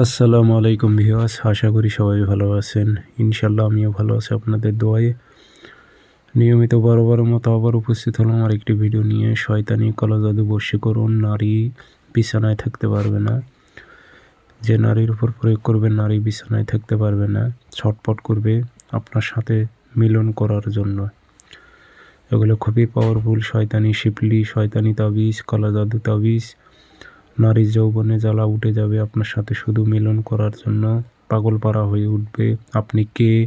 আসসালামু আলাইকুম ভিউয়ার্স, আশা করি সবাই ভালো আছেন। ইনশাল্লাহ আমিও ভালো আছি আপনাদের দোয়ায়। নিয়মিত বড় মতো আবার উপস্থিত হলাম আর একটি ভিডিও নিয়ে। শয়তানি কলা জাদু করুন, নারী বিছানায় থাকতে পারবে না। যে নারীর উপর প্রয়োগ করবে, নারী বিছানায় থাকতে পারবে না। ছটপট করবে আপনার সাথে মিলন করার জন্য। এগুলো খুবই পাওয়ারফুল শয়তানি শিপলি, শয়তানি তাবিজ, কলা জাদু তাবিজ। নারীর যৌবনে জ্বালা উঠে যাবে, আপনার সাথে শুধু মিলন করার জন্য পাগল পাড়া হয়ে উঠবে। আপনি কে?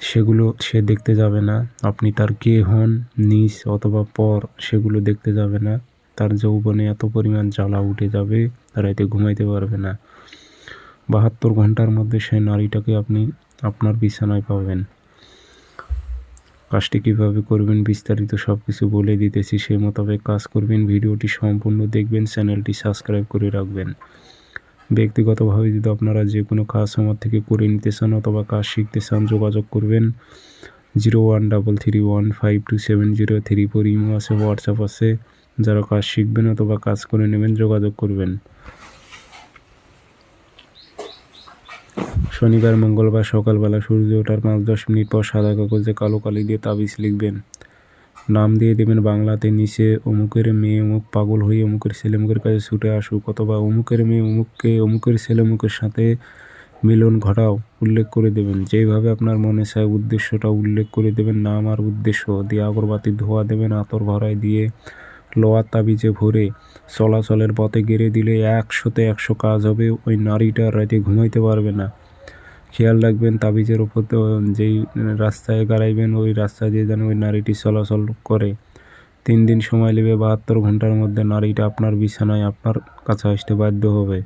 সেগুলো সে দেখতে যাবে না। আপনি তার কে হন? নিজ অথবা পর? সেগুলো দেখতে যাবে না। তার যৌবনে এত পরিমাণ জ্বালা উঠে যাবে রাইতে ঘুমাইতে পারবে না। বাহাত্তর ঘণ্টার মধ্যে সেই নারীটাকে আপনি আপনার বিছানায় পাবেন। কাজটি কীভাবে করবেন বিস্তারিত সব কিছু বলে দিতেছি, সে মোতাবেক কাজ করবেন, ভিডিওটি সম্পূর্ণ দেখবেন, চ্যানেলটি সাবস্ক্রাইব করে রাখবেন। ব্যক্তিগতভাবে যদি আপনারা যে কোনো কাজ আমার থেকে করে নিতে চান অথবা কাজ শিখতে চান, যোগাযোগ করবেন। Zero one double three one five two seven zero three four imo আছে, হোয়াটসঅ্যাপ আছে। যারা কাজ শিখবেন অথবা কাজ করে নেবেন যোগাযোগ করবেন। শনিবার, মঙ্গলবার সকালবেলা সূর্য ওঠার পাঁচ দশ মিনিট পর সাদা কাগজে কালো কালি দিয়ে তাবিজ লিখবেন। নাম দিয়ে দেবেন, বাংলাতে নিচে অমুকের মেয়ে অমুক পাগল হয়ে অমুকের ছেলে অমুকের কাছে ছুটে আসুক অথবা অমুকের মেয়ে অমুককে অমুকের ছেলে অমুকের সাথে মিলন ঘটাও। উল্লেখ করে দেবেন। যেইভাবে আপনার মনে চায় উদ্দেশ্যটা উল্লেখ করে দেবেন। নাম আর উদ্দেশ্য দিয়ে আগরবাতি ধোয়া দেবেন, আতর ভরায় দিয়ে লোয়ার তাবিজে ভরে চলাচলের পথে গেড়ে দিলে একশোতে একশো কাজ হবে। ওই নারীটা রাতে ঘুমাইতে পারবে না। খেয়াল রাখবেন তাবিজের ওপর যেই রাস্তায় গাড়াইবেন, ওই রাস্তা দিয়ে যেন ওই নারীটি চলাচল করে। তিন দিন সময় নেবে বাহাত্তর ঘণ্টার মধ্যে নারীটা আপনার বিছানায় আপনার কাছে আসতে বাধ্য হবে।